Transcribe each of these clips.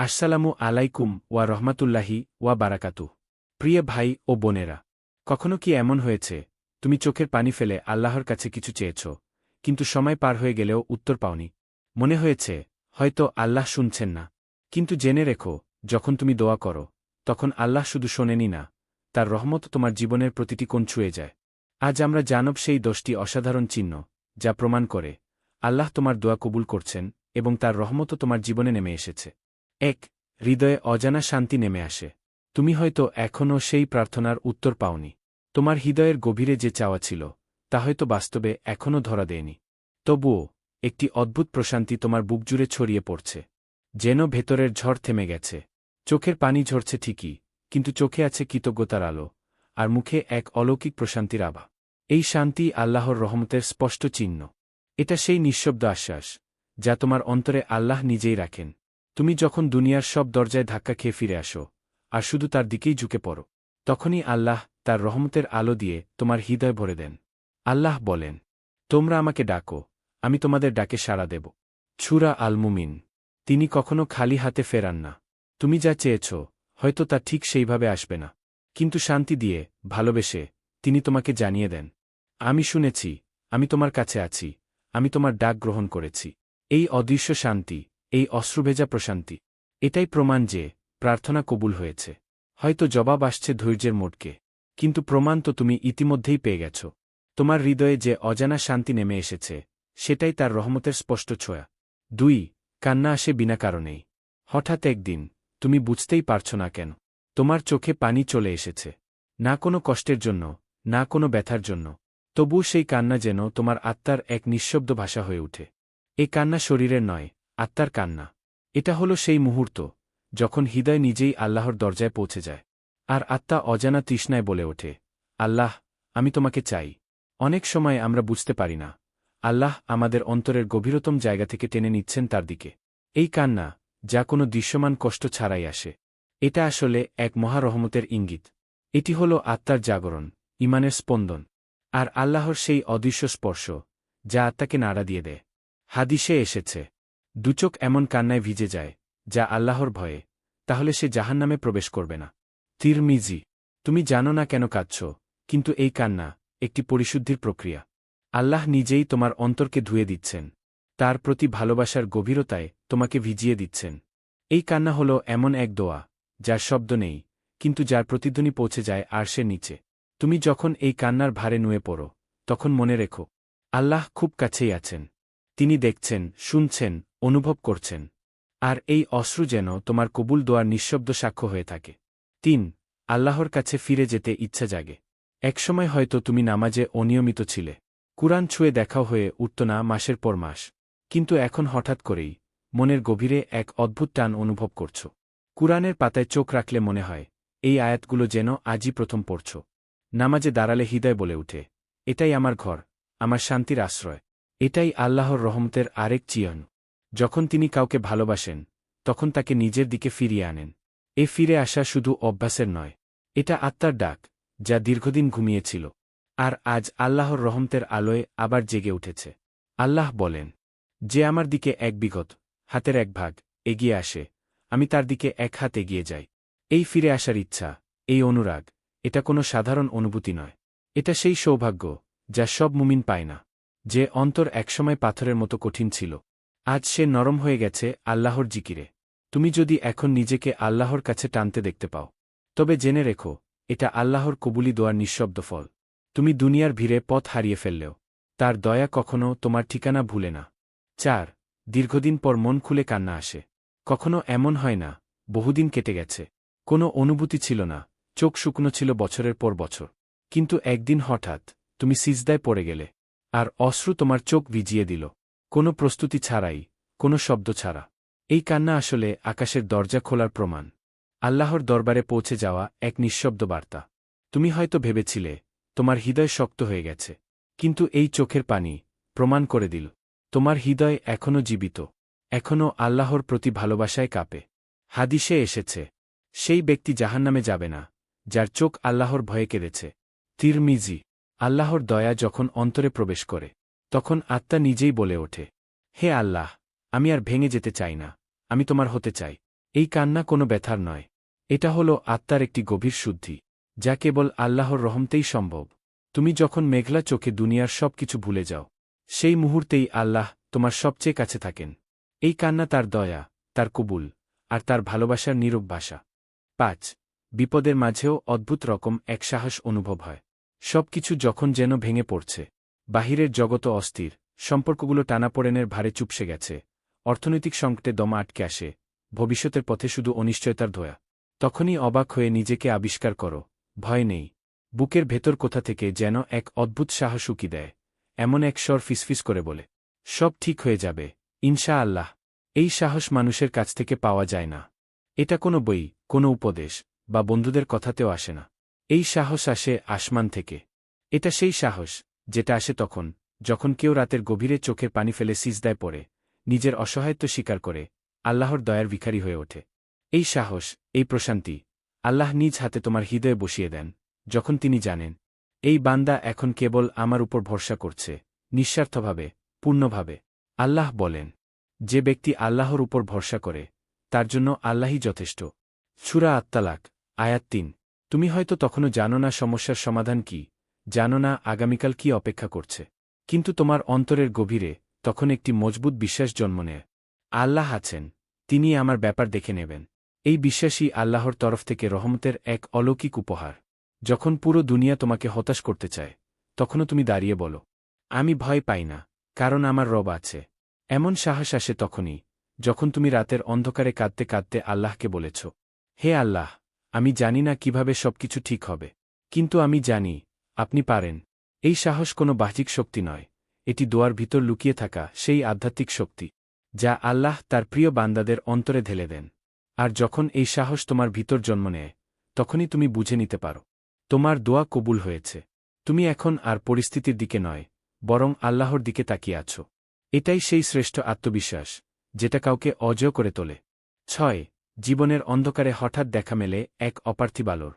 আসসালামু আলাইকুম ওয়া রহমাতুল্লাহি ওয়া বারাকাতু প্রিয় ভাই ও বোনেরা, কখনো কি এমন হয়েছে? তুমি চোখের পানি ফেলে আল্লাহর কাছে কিছু চেয়েছ, কিন্তু সময় পার হয়ে গেলেও উত্তর পাওনি। মনে হয়েছে, হয়তো আল্লাহ শুনছেন না। কিন্তু জেনে রেখো, যখন তুমি দোয়া করো, তখন আল্লাহ শুধু শোনেনি না, তার রহমত তোমার জীবনের প্রতিটি কোণ ছুঁয়ে যায়। আজ আমরা জানব সেই দশটি অসাধারণ চিহ্ন, যা প্রমাণ করে, আল্লাহ তোমার দোয়া কবুল করছেন এবং তার রহমতও তোমার জীবনে নেমে এসেছে। এক, হৃদয়ে অজানা শান্তি নেমে আসে। তুমি হয়তো এখনও সেই প্রার্থনার উত্তর পাওনি। তোমার হৃদয়ের গভীরে যে চাওয়া ছিল, তা হয়তো বাস্তবে এখনও ধরা দেয়নি। তবুও, একটি অদ্ভুত প্রশান্তি তোমার বুক জুড়ে ছড়িয়ে পড়ছে। যেন ভেতরের ঝড় থেমে গেছে। চোখের পানি ঝরছে ঠিকই, কিন্তু চোখে আছে কৃতজ্ঞতার আলো, আর মুখে এক অলৌকিক প্রশান্তির আভা। এই শান্তি আল্লাহর রহমতের স্পষ্ট চিহ্ন। এটা সেই নিঃশব্দ আশ্বাস, যা তোমার অন্তরে আল্লাহ নিজেই রাখেন। তুমি যখন দুনিয়ার সব দরজায় ধাক্কা খেয়ে ফিরে আসো, আর শুধু তার দিকেই ঝুঁকে পড়ো, তখনই আল্লাহ তার রহমতের আলো দিয়ে তোমার হৃদয় ভরে দেন। আল্লাহ বলেন, তোমরা আমাকে ডাকো, আমি তোমাদের ডাকে সাড়া দেব। ছুরা আলমুমিন। তিনি কখনো খালি হাতে ফেরান না। তুমি যা চেয়েছ, হয়তো তা ঠিক সেইভাবে আসবে না। কিন্তু শান্তি দিয়ে, ভালোবেসে, তিনি তোমাকে জানিয়ে দেন, আমি শুনেছি, আমি তোমার কাছে আছি, আমি তোমার ডাক গ্রহণ করেছি। এই অদৃশ্য শান্তি এই অশ্রুভেজা প্রশান্তি। এটাই প্রমাণ যে, প্রার্থনা কবুল হয়েছে। হয়তো জবাব আসছে ধৈর্যের মোটকে। কিন্তু প্রমাণ তো তুমি ইতিমধ্যেই পেয়ে গেছ। তোমার হৃদয়ে যে অজানা শান্তি নেমে এসেছে, সেটাই তার রহমতের স্পষ্ট ছোঁয়া। দুই, কান্না আসে বিনা কারণেই। হঠাৎ একদিন, তুমি বুঝতেই পারছ না কেন। তোমার চোখে পানি চলে এসেছে। না কোনো কষ্টের জন্য, না কোনো ব্যথার জন্য। তবু সেই কান্না যেন তোমার আত্মার এক নিঃশব্দ ভাষা হয়ে ওঠে। এই কান্না শরীরের নয় আত্মার কান্না। এটা হলো সেই মুহূর্ত, যখন হৃদয় নিজেই আল্লাহর দরজায় পৌঁছে যায়। আর আত্মা অজানা তৃষ্ণায় বলে ওঠে, আল্লাহ, আমি তোমাকে চাই। অনেক সময় আমরা বুঝতে পারি না, আল্লাহ আমাদের অন্তরের গভীরতম জায়গা থেকে টেনে নিচ্ছেন তার দিকে। এই কান্না, যা কোনো দৃশ্যমান কষ্ট ছাড়াই আসে, এটা আসলে এক মহারহমতের ইঙ্গিত। এটি হল আত্মার জাগরণ, ইমানের স্পন্দন, আর আল্লাহর সেই অদৃশ্য স্পর্শ, যা আত্মাকে নাড়া দিয়ে দেয়। হাদিসে এসেছে দুচোখ এমন কান্নায় ভিজে যায়, যা আল্লাহর ভয়ে, তাহলে সে জাহান্নামে প্রবেশ করবে না। তিরমিজি, তুমি জানো না কেন কাঁদছ, কিন্তু এই কান্না একটি পরিশুদ্ধির প্রক্রিয়া। আল্লাহ নিজেই তোমার অন্তরকে ধুয়ে দিচ্ছেন, তার প্রতি ভালোবাসার গভীরতায় তোমাকে ভিজিয়ে দিচ্ছেন। এই কান্না হল এমন এক দোয়া, যার শব্দ নেই, কিন্তু যার প্রতিধ্বনি পৌঁছে যায় আর সে নিচে। তুমি যখন এই কান্নার ভারে নুয়ে পড়ো, তখন মনে রেখো, আল্লাহ খুব কাছেই আছেন। তিনি দেখছেন, শুনছেন অনুভব করছেন। আর এই অশ্রু যেন তোমার কবুল দোয়ার নিঃশব্দ সাক্ষ্য হয়ে থাকে। তিন, আল্লাহর কাছে ফিরে যেতে ইচ্ছা জাগে। একসময় হয়তো তুমি নামাজে অনিয়মিত ছিলে। কুরআন ছুঁয়ে দেখাও হয়ে উঠত না মাসের পর মাস। কিন্তু এখন হঠাৎ করেই মনের গভীরে এক অদ্ভুত টান অনুভব করছ। কুরআনের পাতায় চোখ রাখলে মনে হয়, এই আয়াতগুলো যেন আজই প্রথম পড়ছ। নামাজে দাঁড়ালে হৃদয় বলে উঠে, এটাই আমার ঘর, আমার শান্তির আশ্রয়। এটাই আল্লাহর রহমতের আরেক চিয়ন। যখন তিনি কাউকে ভালোবাসেন, তখন তাকে নিজের দিকে ফিরিয়ে আনেন। এ ফিরে আসা শুধু অভ্যাসের নয়, এটা আত্মার ডাক, যা দীর্ঘদিন ঘুমিয়েছিল। আর আজ আল্লাহর রহমতের আলোয় আবার জেগে উঠেছে। আল্লাহ বলেন, যে আমার দিকে এক বিগত, হাতের এক ভাগ, এগিয়ে আসে, আমি তার দিকে এক হাত এগিয়ে যাই। এই ফিরে আসার ইচ্ছা, এই অনুরাগ, এটা কোনো সাধারণ অনুভূতি নয়। এটা সেই সৌভাগ্য, যা সব মুমিন পায় না, যে অন্তর একসময় পাথরের মতো কঠিন ছিল। আজ সে নরম হয়ে গেছে আল্লাহর জিকিরে। তুমি যদি এখন নিজেকে আল্লাহর কাছে টানতে দেখতে পাও। তবে জেনে রেখো, এটা আল্লাহর কবুলি দোয়ার নিঃশব্দ ফল। তুমি দুনিয়ার ভিড়ে পথ হারিয়ে ফেললেও, তার দয়া কখনো তোমার ঠিকানা ভুলে না। চার, দীর্ঘদিন পর মন খুলে কান্না আসে। কখনো এমন হয় না, বহুদিন কেটে গেছে। কোনো অনুভূতি ছিল না, চোখ শুকনো ছিল বছরের পর বছর। কিন্তু একদিন হঠাৎ, তুমি সিজদায় পড়ে গেলে, আর অশ্রু তোমার চোখ ভিজিয়ে দিল। কোনো প্রস্তুতি ছাড়াই, কোনো শব্দ ছাড়া। এই কান্না আসলে আকাশের দরজা খোলার প্রমাণ। আল্লাহর দরবারে পৌঁছে যাওয়া এক নিঃশব্দ বার্তা। তুমি হয়তো ভেবেছিলে, তোমার হৃদয় শক্ত হয়ে গেছে। কিন্তু এই চোখের পানি প্রমাণ করে দিল, তোমার হৃদয় এখনও জীবিত। এখনও আল্লাহর প্রতি ভালোবাসায় কাঁপে। হাদিসে এসেছে, সেই ব্যক্তি জাহান্নামে যাবে না, যার চোখ আল্লাহর ভয়ে কেঁদেছে। তিরমিজি, আল্লাহর দয়া যখন অন্তরে প্রবেশ করে। তখন আত্মা নিজেই বলে ওঠে, হে আল্লাহ, আমি আর ভেঙে যেতে চাই না, আমি তোমার হতে চাই। এই কান্না কোনো ব্যথার নয়। এটা হল আত্মার একটি গভীর শুদ্ধি, যা কেবল আল্লাহর রহমতেই সম্ভব। তুমি যখন মেঘলা চোখে দুনিয়ার সব কিছু ভুলে যাও, সেই মুহূর্তেই আল্লাহ তোমার সবচেয়ে কাছে থাকেন। এই কান্না তার দয়া, তার কবুল, আর তার ভালোবাসার নীরব ভাষা পাঁচ, বিপদের মাঝেও অদ্ভুত রকম এক সাহস অনুভব হয়। সব কিছু যখন যেন ভেঙে পড়ছে বাহিরের জগত অস্থির, সম্পর্কগুলো টানাপোড়েনের ভারে চুপসে গেছে, অর্থনৈতিক সংকটে দমা আটকে আসে, ভবিষ্যতের পথে শুধু অনিশ্চয়তার ধোয়া। তখনই অবাক হয়ে নিজেকে আবিষ্কার করো, ভয় নেই। বুকের ভেতর কোথা থেকে যেন এক অদ্ভুত সাহস উকি দেয়, এমন এক স্বর ফিসফিস করে বলে, সব ঠিক হয়ে যাবে ইনশা আল্লাহ এই সাহস মানুষের কাছ থেকে পাওয়া যায় না। এটা কোনো বই, কোনো উপদেশ, বা বন্ধুদের কথাতেও আসে না। এই সাহস আসে আসমান থেকে। এটা সেই সাহস যেটা আসে তখন, যখন কেউ রাতের গভীরে চোখের পানি ফেলে সিজদায় পড়ে, নিজের অসহায়ত্ব স্বীকার করে, আল্লাহর দয়ার ভিখারি হয়ে ওঠে। এই সাহস, এই প্রশান্তি, আল্লাহ নিজ হাতে তোমার হৃদয়ে বসিয়ে দেন, যখন তিনি জানেন, এই বান্দা এখন কেবল আমার উপর ভরসা করছে, নিঃস্বার্থভাবে, পূর্ণভাবে। আল্লাহ বলেন, যে ব্যক্তি আল্লাহর উপর ভরসা করে, তার জন্য আল্লাহই যথেষ্ট। ছুরা আত্মালাক আয়াত তিন, তুমি হয়তো তখনও জানো না সমস্যার সমাধান কি জানো না আগামীকাল কি অপেক্ষা করছে। কিন্তু তোমার অন্তরের গভীরে তখন একটি মজবুত বিশ্বাস জন্ম নেয়। আল্লাহ আছেন তিনি আমার ব্যাপার দেখে নেবেন। এই বিশ্বাসই আল্লাহর তরফ থেকে রহমতের এক অলৌকিক উপহার। যখন পুরো দুনিয়া তোমাকে হতাশ করতে চায়, তখনও তুমি দাঁড়িয়ে বলো, আমি ভয় পাই না, কারণ আমার রব আছে। এমন সাহস আসে তখনই, যখন তুমি রাতের অন্ধকারে কাঁদতে কাঁদতে আল্লাহকে বলেছ, হে আল্লাহ, আমি জানি না কীভাবে সবকিছু ঠিক হবে, কিন্তু আমি জানি আপনি পারেন। এই সাহস কোনো বাহ্যিক শক্তি নয়। এটি দোয়ার ভিতর লুকিয়ে থাকা সেই আধ্যাত্মিক শক্তি, যা আল্লাহ তার প্রিয় বান্দাদের অন্তরে ঢেলে দেন। আর যখন এই সাহস তোমার ভিতর জন্ম নেয়, তখনই তুমি বুঝে নিতে পারো, তোমার দোয়া কবুল হয়েছে। তুমি এখন আর পরিস্থিতির দিকে নয়, বরং আল্লাহর দিকে তাকিয়ে আছো। এটাই সেই শ্রেষ্ঠ আত্মবিশ্বাস, যেটা কাউকে অজয় করে তোলে। ছয়, জীবনের অন্ধকারে হঠাৎ দেখা মেলে এক অপার্থিব আলোর।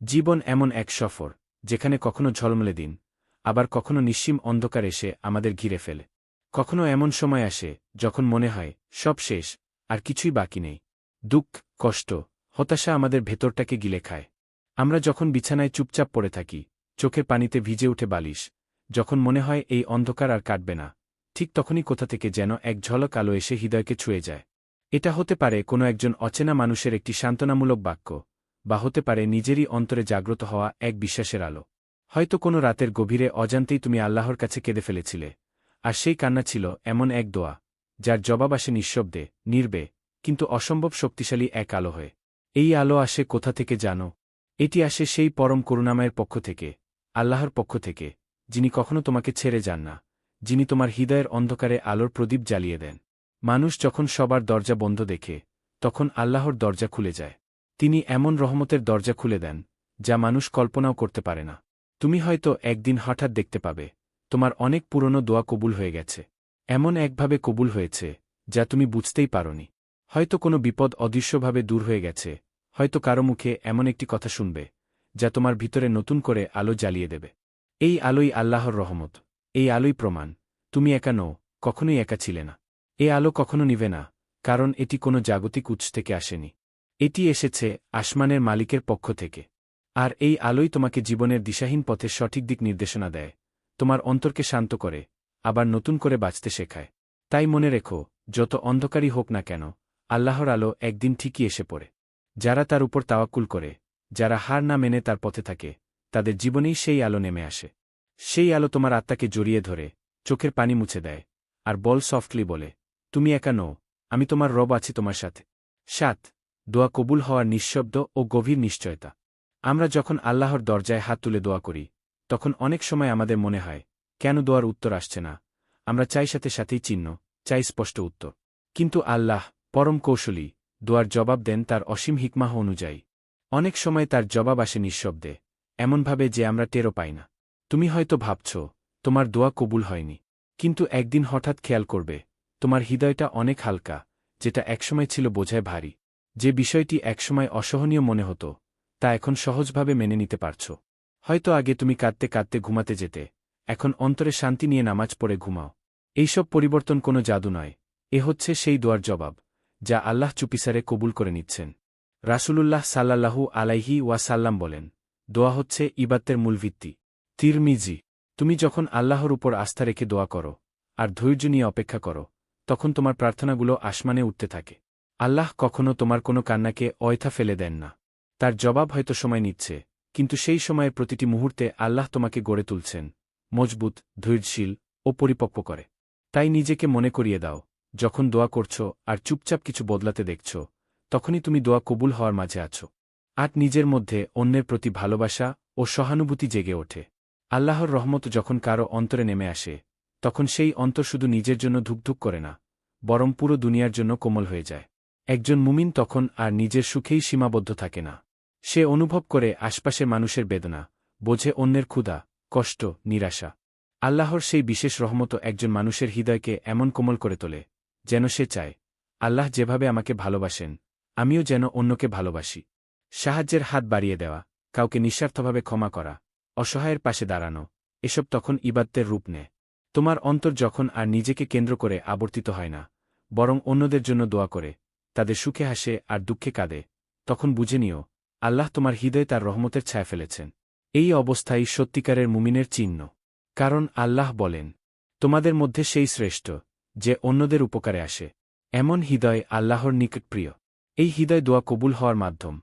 জীবন এমন এক সফর যেখানে কখনো ঝলমলে দিন, আবার কখনো নিঃসীম অন্ধকার এসে আমাদের ঘিরে ফেলে। কখনো এমন সময় আসে যখন মনে হয়, সব শেষ, আর কিছুই বাকি নেই। দুঃখ, কষ্ট, হতাশা আমাদের ভেতরটাকে গিলে খায়। আমরা যখন বিছানায় চুপচাপ পড়ে থাকি চোখের পানিতে ভিজে উঠে বালিশ, যখন মনে হয় এই অন্ধকার আর কাটবে না, ঠিক তখনই কোথা থেকে যেন এক ঝলক আলো এসে হৃদয়কে ছুঁয়ে যায়। এটা হতে পারে কোনো একজন অচেনা মানুষের একটি সান্ত্বনামূলক বাক্য। বা হতে পারে নিজেরই অন্তরে জাগ্রত হওয়া এক বিশ্বাসের আলো। হয়তো কোনো রাতের গভীরে অজান্তেই তুমি আল্লাহর কাছে কেঁদে ফেলেছিলে, আর সেই কান্না ছিল এমন এক দোয়া, যার জবাব আসে নিঃশব্দে, নির্বে, কিন্তু অসম্ভব শক্তিশালী এক আলো হয়ে। এই আলো আসে কোথা থেকে জানো? এটি আসে সেই পরম করুণাময়ের পক্ষ থেকে, আল্লাহর পক্ষ থেকে, যিনি কখনো তোমাকে ছেড়ে যান না, যিনি তোমার হৃদয়ের অন্ধকারে আলোর প্রদীপ জ্বালিয়ে দেন। মানুষ যখন সবার দরজা বন্ধ দেখে, তখন আল্লাহর দরজা খুলে যায়। তিনি এমন রহমতের দরজা খুলে দেন, যা মানুষ কল্পনাও করতে পারে না। তুমি হয়তো একদিন হঠাৎ দেখতে পাবে, তোমার অনেক পুরনো দোয়া কবুল হয়ে গেছে। এমন একভাবে কবুল হয়েছে, যা তুমি বুঝতেই পারনি। হয়তো কোনো বিপদ অদৃশ্যভাবে দূর হয়ে গেছে, হয়তো কারও মুখে এমন একটি কথা শুনবে, যা তোমার ভিতরে নতুন করে আলো জ্বালিয়ে দেবে। এই আলোই আল্লাহর রহমত, এই আলোই প্রমাণ, তুমি একা নও, কখনোই একা ছিলে না। এ আলো কখনো নিবে না, কারণ এটি কোনো জাগতিক উৎস থেকে আসেনি। এটি এসেছে আসমানের মালিকের পক্ষ থেকে। আর এই আলোই তোমাকে জীবনের দিশাহীন পথের সঠিক দিক নির্দেশনা দেয়। তোমার অন্তরকে শান্ত করে, আবার নতুন করে বাঁচতে শেখায়। তাই মনে রেখো, যত অন্ধকারই হোক না কেন, আল্লাহর আলো একদিন ঠিকই এসে পড়ে। যারা তার উপর তাওয়াক্কুল করে, যারা হার না মেনে তার পথে থাকে, তাদের জীবনেই সেই আলো নেমে আসে। সেই আলো তোমার আত্মাকে জড়িয়ে ধরে, চোখের পানি মুছে দেয়, আর বল সফটলি বলে, তুমি একা নও, আমি তোমার রব আছি তোমার সাথে। সাত দোয়া কবুল হওয়ার নিঃশব্দ ও গভীর নিশ্চয়তা। আমরা যখন আল্লাহর দরজায় হাত তুলে দোয়া করি, তখন অনেক সময় আমাদের মনে হয়, কেন দোয়ার উত্তর আসছে না? আমরা চাই সাথে সাথেই চিহ্ন, চাই স্পষ্ট উত্তর। কিন্তু আল্লাহ, পরম কৌশলী, দোয়ার জবাব দেন তার অসীম হিকমাহ অনুযায়ী। অনেক সময় তার জবাব আসে নিঃশব্দে, এমনভাবে যে আমরা টেরো পাই না। তুমি হয়তো ভাবছ, তোমার দোয়া কবুল হয়নি। কিন্তু একদিন হঠাৎ খেয়াল করবে, তোমার হৃদয়টা অনেক হালকা, যেটা একসময় ছিল বোঝায় ভারী। যে বিষয়টি একসময় অসহনীয় মনে হতো, তা এখন সহজভাবে মেনে নিতে পারছ। হয়তো আগে তুমি কাঁদতে কাঁদতে ঘুমাতে যেতে, এখন অন্তরে শান্তি নিয়ে নামাজ পড়ে ঘুমাও। এইসব পরিবর্তন কোনো জাদু নয়। এ হচ্ছে সেই দোয়ার জবাব, যা আল্লাহ চুপিসারে কবুল করে নিচ্ছেন। রাসূলুল্লাহ সাল্লাল্লাহু আলাইহি ওয়াসাল্লাম বলেন, দোয়া হচ্ছে ইবাত্তের মূল ভিত্তি। তিরমিজি, তুমি যখন আল্লাহর উপর আস্থা রেখে দোয়া করো, আর ধৈর্য নিয়ে অপেক্ষা করো, তখন তোমার প্রার্থনাগুলো আসমানে উঠতে থাকে। আল্লাহ কখনো তোমার কোনো কান্নাকে অয়থা ফেলে দেন না। তার জবাব হয়তো সময় নিচ্ছে, কিন্তু সেই সময়ের প্রতিটি মুহূর্তে আল্লাহ তোমাকে গড়ে তুলছেন, মজবুত, ধৈর্যশীল ও পরিপক্ব করে। তাই নিজেকে মনে করিয়ে দাও, যখন দোয়া করছ আর চুপচাপ কিছু বদলাতে দেখছ, তখনই তুমি দোয়া কবুল হওয়ার মাঝে আছো। আর নিজের মধ্যে অন্যের প্রতি ভালোবাসা ও সহানুভূতি জেগে ওঠে। আল্লাহর রহমত যখন কারও অন্তরে নেমে আসে, তখন সেই অন্তর শুধু নিজের জন্য ধুকধুক করে না, বরং পুরো দুনিয়ার জন্য কোমল হয়ে যায়। একজন মুমিন তখন আর নিজের সুখেই সীমাবদ্ধ থাকে না। সে অনুভব করে আশপাশের মানুষের বেদনা, বোঝে অন্যের ক্ষুধা, কষ্ট, নিরাশা। আল্লাহর সেই বিশেষ রহমত একজন মানুষের হৃদয়কে এমন কোমল করে তোলে, যেন সে চায়, আল্লাহ যেভাবে আমাকে ভালোবাসেন, আমিও যেন অন্যকে ভালোবাসি। সাহায্যের হাত বাড়িয়ে দেওয়া, কাউকে নিঃস্বার্থভাবে ক্ষমা করা, অসহায়ের পাশে দাঁড়ানো, এসব তখন ইবাদ্যের রূপ নেয়। তোমার অন্তর যখন আর নিজেকে কেন্দ্র করে আবর্তিত হয় না, বরং অন্যদের জন্য দোয়া করে তাদের সুখে হাসে আর দুঃখে কাঁদে। তখন বুঝে নিও, আল্লাহ তোমার হৃদয়ে তার রহমতের ছায়া ফেলেছেন। এই অবস্থাই সত্যিকারের মুমিনের চিহ্ন। কারণ আল্লাহ বলেন, তোমাদের মধ্যে সেই শ্রেষ্ঠ, যে অন্যদের উপকারে আসে। এমন হৃদয় আল্লাহর নিকট প্রিয়। এই হৃদয় দোয়া কবুল হওয়ার মাধ্যম,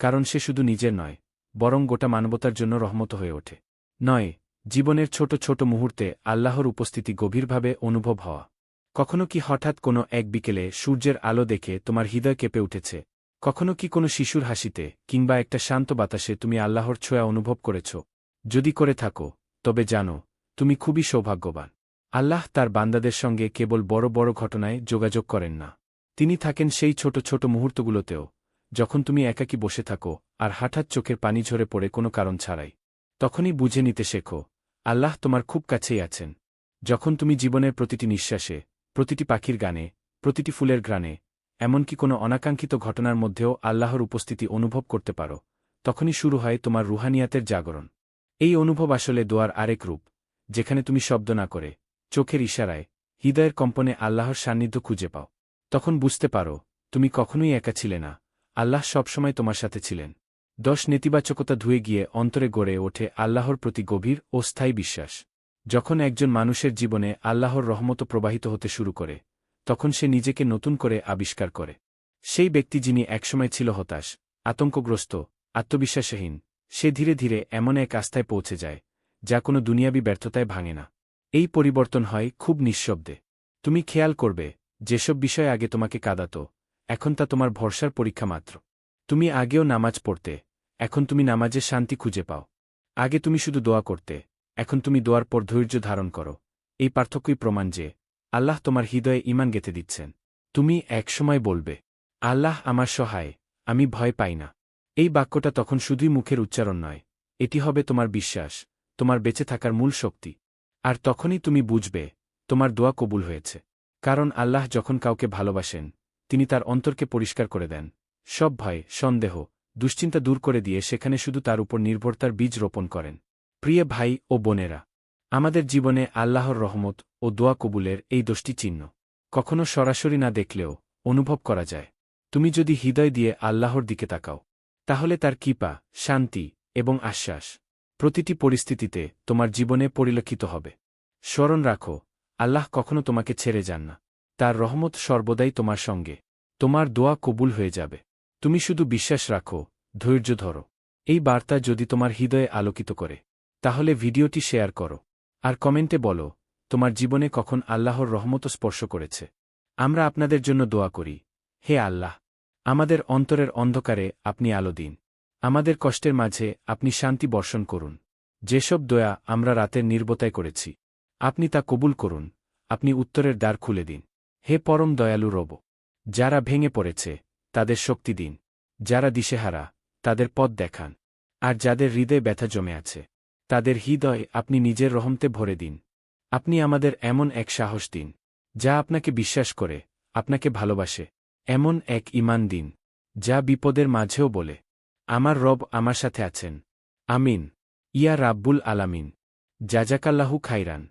কারণ সে শুধু নিজের নয়, বরং গোটা মানবতার জন্য রহমত হয়ে ওঠে। নয়, জীবনের ছোট ছোট মুহূর্তে আল্লাহর উপস্থিতি গভীরভাবে অনুভব হওয়া। কখনো কি হঠাৎ কোনো এক বিকেলে সূর্যের আলো দেখে তোমার হৃদয় কেঁপে উঠেছে? কখনো কি কোনো শিশুর হাসিতে কিংবা একটা শান্ত বাতাসে তুমি আল্লাহর ছোঁয়া অনুভব করেছ? যদি করে থাকো, তবে জানো, তুমি খুবই সৌভাগ্যবান। আল্লাহ তার বান্দাদের সঙ্গে কেবল বড় বড় ঘটনায় যোগাযোগ করেন না। তিনি থাকেন সেই ছোট ছোট মুহূর্তগুলোতেও, যখন তুমি একাকী বসে থাকো আর হঠাৎ চোখের পানি ঝরে পড়ে কোনো কারণ ছাড়াই। তখনই বুঝে নিতে শেখো, আল্লাহ তোমার খুব কাছেই আছেন। যখন তুমি জীবনের প্রতিটি নিঃশ্বাসে প্রতিটি পাখির গানে, প্রতিটি ফুলের গ্রানে এমনকি কোনো অনাকাঙ্ক্ষিত ঘটনার মধ্যেও আল্লাহর উপস্থিতি অনুভব করতে পারো, তখনই শুরু হয় তোমার রুহানিয়াতের জাগরণ। এই অনুভব আসলে দোয়ার আরেক রূপ, যেখানে তুমি শব্দ না করে, চোখের ইশারায়, হৃদয়ের কম্পনে আল্লাহর সান্নিধ্য খুঁজে পাও। তখন বুঝতে পারো, তুমি কখনোই একা ছিলে না, আল্লাহ সবসময় তোমার সাথে ছিলেন। দশ নেতিবাচকতা ধুয়ে গিয়ে অন্তরে গড়ে ওঠে আল্লাহর প্রতি গভীর ও স্থায়ী বিশ্বাস। যখন একজন মানুষের জীবনে আল্লাহর রহমত প্রবাহিত হতে শুরু করে, তখন সে নিজেকে নতুন করে আবিষ্কার করে। সেই ব্যক্তি যিনি একসময় ছিল হতাশ, আতঙ্কগ্রস্ত, আত্মবিশ্বাসহীন, সে ধীরে ধীরে এমন এক আস্থায় পৌঁছে যায়, যা কোনো দুনিয়াবি ব্যর্থতায় ভাঙে না। এই পরিবর্তন হয় খুব নিঃশব্দে। তুমি খেয়াল করবে, যেসব বিষয় আগে তোমাকে কাঁদাত, এখন তা তোমার ভরসার পরীক্ষা মাত্র। তুমি আগেও নামাজ পড়তে, এখন তুমি নামাজে শান্তি খুঁজে পাও। আগে তুমি শুধু দোয়া করতে এখন তুমি দোয়ার পর ধৈর্য ধারণ করো। এই পার্থক্যই প্রমাণ যে, আল্লাহ তোমার হৃদয়ে ইমান গেঁথে দিচ্ছেন। তুমি একসময় বলবে, আল্লাহ আমার সহায়, আমি ভয় পাই না। এই বাক্যটা তখন শুধুই মুখের উচ্চারণ নয়, এটি হবে তোমার বিশ্বাস, তোমার বেঁচে থাকার মূল শক্তি। আর তখনই তুমি বুঝবে, তোমার দোয়া কবুল হয়েছে। কারণ আল্লাহ যখন কাউকে ভালোবাসেন, তিনি তার অন্তরকে পরিষ্কার করে দেন। সব ভয়, সন্দেহ, দুশ্চিন্তা দূর করে দিয়ে সেখানে শুধু তার উপর নির্ভরতার বীজ রোপণ করেন। প্রিয় ভাই ও বোনেরা, আমাদের জীবনে আল্লাহর রহমত ও দোয়া কবুলের এই দোষটি চিহ্ন। কখনো সরাসরি না দেখলেও অনুভব করা যায়। তুমি যদি হৃদয় দিয়ে আল্লাহর দিকে তাকাও, তাহলে তার কৃপা, শান্তি এবং আশ্বাস প্রতিটি পরিস্থিতিতে তোমার জীবনে পরিলক্ষিত হবে। স্মরণ রাখো, আল্লাহ কখনো তোমাকে ছেড়ে যান না। তার রহমত সর্বদাই তোমার সঙ্গে। তোমার দোয়া কবুল হয়ে যাবে। তুমি শুধু বিশ্বাস রাখো, ধৈর্য ধরো। এই বার্তা যদি তোমার হৃদয়ে আলোকিত করে তাহলে ভিডিওটি শেয়ার করো। আর কমেন্টে বলো, তোমার জীবনে কখন আল্লাহর রহমত স্পর্শ করেছে। আমরা আপনাদের জন্য দোয়া করি, হে আল্লাহ, আমাদের অন্তরের অন্ধকারে আপনি আলো দিন। আমাদের কষ্টের মাঝে আপনি শান্তি বর্ষণ করুন। যেসব দয়া আমরা রাতের নির্বতায় করেছি, আপনি তা কবুল করুন, আপনি উত্তরের দ্বার খুলে দিন। হে পরম দয়ালু রব, যারা ভেঙে পড়েছে, তাদের শক্তি দিন। যারা দিশেহারা, তাদের পথ দেখান। আর যাদের হৃদয়ে ব্যথা জমে আছে তাদের হৃদয় আপনি নিজের রহমতে ভরে দিন। আপনি আমাদের এমন এক সাহস দিন, যা আপনাকে বিশ্বাস করে, আপনাকে ভালোবাসে। এমন এক ইমান দিন, যা বিপদের মাঝেও বলে, আমার রব আমার সাথে আছেন। আমিন। ইয়া রাব্বুল আলামিন। জাজাকাল্লাহু খাইরান